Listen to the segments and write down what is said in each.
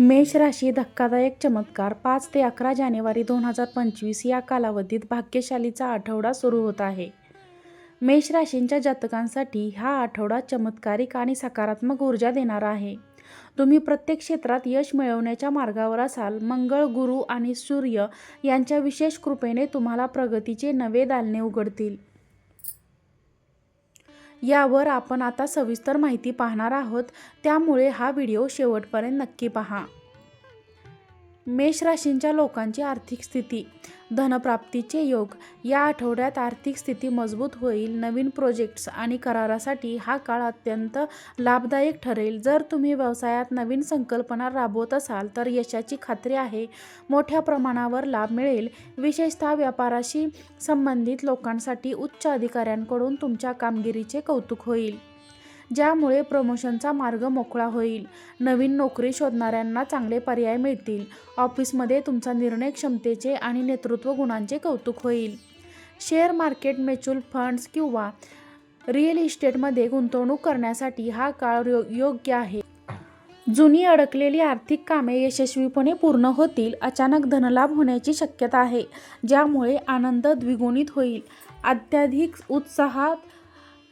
मेष राशी धक्कादायक चमत्कार पाच ते अकरा जानेवारी दोन हजार पंचवीस या कालावधीत भाग्यशालीचा आठवडा सुरू होत आहे. मेष राशींच्या जातकांसाठी हा आठवडा चमत्कारिक आणि सकारात्मक ऊर्जा देणारा आहे. तुम्ही प्रत्येक क्षेत्रात यश मिळवण्याच्या मार्गावर असाल मंगळ गुरु आणि सूर्य यांच्या विशेष कृपेने तुम्हाला प्रगतीचे नवे दालने उघडतील. यावर आपण आता सविस्तर माहिती पाहणार आहोत. त्यामुळे हा व्हिडिओ शेवटपर्यंत नक्की पहा. मेष राशींच्या लोकांची आर्थिक स्थिती धनप्राप्तीचे योग या आठवड्यात आर्थिक स्थिती मजबूत होईल नवीन प्रोजेक्ट्स आणि करारासाठी हा काळ अत्यंत लाभदायक ठरेल. जर तुम्ही व्यवसायात नवीन संकल्पना राबवत असाल तर यशाची खात्री आहे. मोठ्या प्रमाणावर लाभ मिळेल. विशेषतः व्यापाराशी संबंधित लोकांसाठी उच्च अधिकाऱ्यांकडून तुमच्या कामगिरीचे कौतुक होईल. ज्यामुळे प्रमोशनचा मार्ग मोकळा होईल. नवीन नोकरी शोधणाऱ्यांना चांगले पर्याय मिळतील. ऑफिसमध्ये तुमचा निर्णय क्षमतेचे आणि नेतृत्व गुणांचे कौतुक होईल. शेअर मार्केट म्युच्युअल फंड्स किंवा रिअल इस्टेटमध्ये गुंतवणूक करण्यासाठी हा काळ यो योग्य आहे. जुनी अडकलेली आर्थिक कामे यशस्वीपणे पूर्ण होतील. अचानक धनलाभ होण्याची शक्यता आहे ज्यामुळे आनंद द्विगुणित होईल. अत्याधिक उत्साहात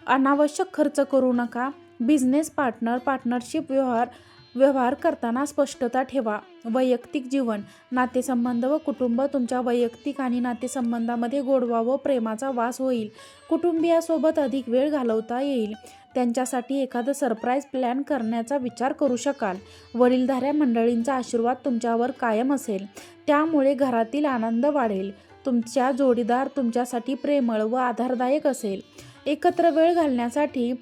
अनावश्यक खर्च करू नका. बिझनेस पार्टनर पार्टनरशिप व्यवहार व्यवहार करताना स्पष्टता ठेवा. वैयक्तिक जीवन नातेसंबंध व कुटुंब तुमच्या वैयक्तिक आणि नातेसंबंधामध्ये गोडवा व प्रेमाचा वास होईल. कुटुंबियासोबत अधिक वेळ घालवता येईल. त्यांच्यासाठी एखादं सरप्राईज प्लॅन करण्याचा विचार करू शकाल. वडीलधाऱ्या मंडळींचा आशीर्वाद तुमच्यावर कायम असेल. त्यामुळे घरातील आनंद वाढेल. तुमच्या जोडीदार तुमच्यासाठी प्रेमळ व आधारदायक असेल. एकत्र वेळ घालण्यासाठी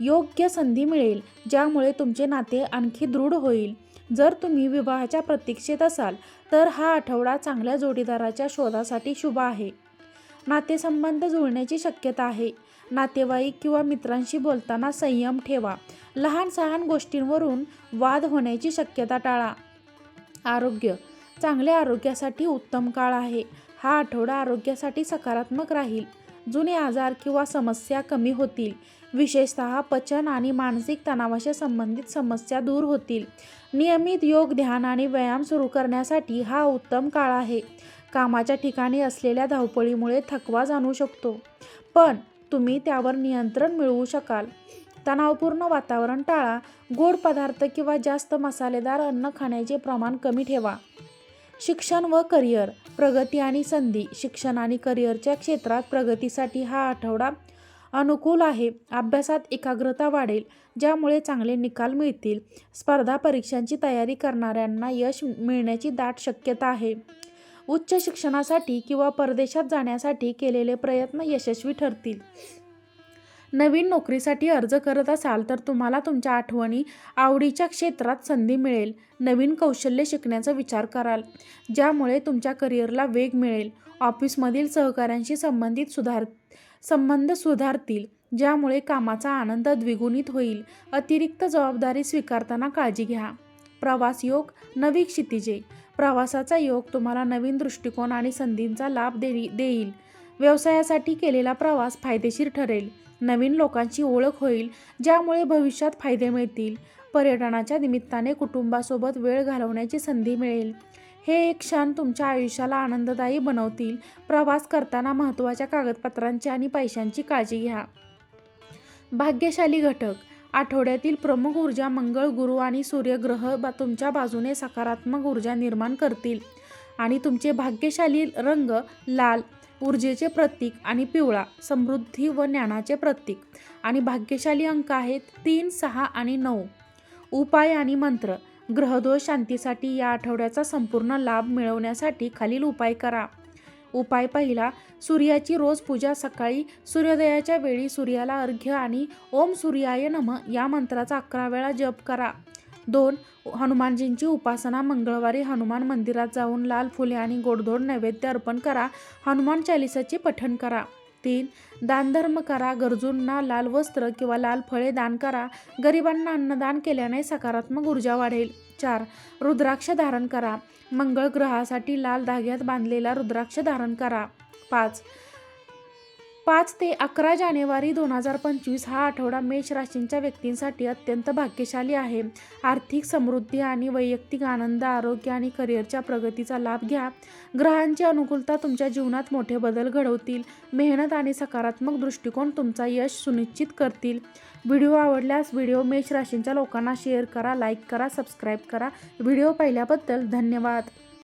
योग्य संधी मिळेल ज्यामुळे तुमचे नाते आणखी दृढ होईल. जर तुम्ही विवाहाच्या प्रतीक्षेत असाल तर हा आठवडा चांगल्या जोडीदाराच्या शोधासाठी शुभ आहे. नातेसंबंध जुळण्याची शक्यता आहे. नातेवाईक किंवा मित्रांशी बोलताना संयम ठेवा. लहान सहान गोष्टींवरून वाद होण्याची शक्यता टाळा. आरोग्य. चांगल्या आरोग्यासाठी उत्तम काळ आहे. हा आठवडा आरोग्यासाठी सकारात्मक राहील. जुने आजार किंवा समस्या कमी होतील. विशेषतः पचन आणि मानसिक तणावाशी संबंधित समस्या दूर होतील. नियमित योग ध्यान आणि व्यायाम सुरू करण्यासाठी हा उत्तम काळ आहे. कामाच्या ठिकाणी असलेल्या धावपळीमुळे थकवा जाणू शकतो. पण तुम्ही त्यावर नियंत्रण मिळवू शकाल. तणावपूर्ण वातावरण टाळा. गोड पदार्थ किंवा जास्त मसालेदार अन्न खाण्याचे प्रमाण कमी ठेवा. शिक्षण व करिअर प्रगती आणि संधी. शिक्षण आणि करिअरच्या क्षेत्रात प्रगतीसाठी हा आठवडा अनुकूल आहे. अभ्यासात एकाग्रता वाढेल ज्यामुळे चांगले निकाल मिळतील. स्पर्धा परीक्षांची तयारी करणाऱ्यांना यश मिळण्याची दाट शक्यता आहे. उच्च शिक्षणासाठी किंवा परदेशात जाण्यासाठी केलेले प्रयत्न यशस्वी ठरतील. नवीन नोकरीसाठी अर्ज करत असाल तर तुम्हाला तुमच्या आठवणी आवडीच्या क्षेत्रात संधी मिळेल. नवीन कौशल्य शिकण्याचा विचार कराल. ज्यामुळे तुमच्या करिअरला वेग मिळेल. ऑफिसमधील सहकाऱ्यांशी संबंधित सुधार संबंध सुधारतील. ज्यामुळे कामाचा आनंद द्विगुणित होईल. अतिरिक्त जबाबदारी स्वीकारताना काळजी घ्या. प्रवास योग नवी क्षितिजे. प्रवासाचा योग तुम्हाला नवीन दृष्टिकोन आणि संधींचा लाभ देई देईल. व्यवसायासाठी केलेला प्रवास फायदेशीर ठरेल. नवीन लोकांची ओळख होईल ज्यामुळे भविष्यात फायदे मिळतील. पर्यटनाच्या निमित्ताने कुटुंबासोबत वेळ घालवण्याची संधी मिळेल. हे एक क्षण तुमच्या आयुष्याला आनंददायी बनवतील. प्रवास करताना महत्त्वाच्या कागदपत्रांची आणि पैशांची काळजी घ्या. भाग्यशाली घटक. आठवड्यातील प्रमुख ऊर्जा मंगळ गुरु आणि सूर्यग्रह बा तुमच्या बाजूने सकारात्मक ऊर्जा निर्माण करतील. आणि तुमचे भाग्यशाली रंग लाल ऊर्जेचे प्रतीक आणि पिवळा समृद्धी व ज्ञानाचे प्रतीक. आणि भाग्यशाली अंक आहेत तीन सहा आणि नऊ. उपाय आणि मंत्र. ग्रहदोष शांतीसाठी या आठवड्याचा संपूर्ण लाभ मिळवण्यासाठी खालील उपाय करा. उपाय पहिला सूर्याची रोज पूजा सकाळी सूर्योदयाच्या वेळी सूर्याला अर्घ्य आणि ओम सूर्याय नम या मंत्राचा अकरा वेळा जप करा. दोन हनुमानजींची उपासना मंगळवारी हनुमान मंदिरात जाऊन लाल फुले आणि गोडधोड नैवेद्य अर्पण करा हनुमान चालिसाचे पठण करा. तीन दानधर्म करा गरजूंना लाल वस्त्र किंवा लाल फळे दान करा गरिबांना अन्नदान केल्याने सकारात्मक ऊर्जा वाढेल. चार रुद्राक्ष धारण करा मंगळ ग्रहासाठी लाल धाग्यात बांधलेला रुद्राक्ष धारण करा. पाच पाच ते अकरा जानेवारी दोन हजार पंचवीस हा आठवडा मेष राशींच्या व्यक्तींसाठी अत्यंत भाग्यशाली आहे. आर्थिक समृद्धी आणि वैयक्तिक आनंद आरोग्य आणि करिअरच्या प्रगतीचा लाभ घ्या. ग्रहांची अनुकूलता तुमच्या जीवनात मोठे बदल घडवतील. मेहनत आणि सकारात्मक दृष्टिकोन तुमचा यश सुनिश्चित करतील. व्हिडिओ आवडल्यास व्हिडिओ मेष राशींच्या लोकांना शेअर करा लाईक करा सबस्क्राईब करा. व्हिडिओ पाहिल्याबद्दल धन्यवाद.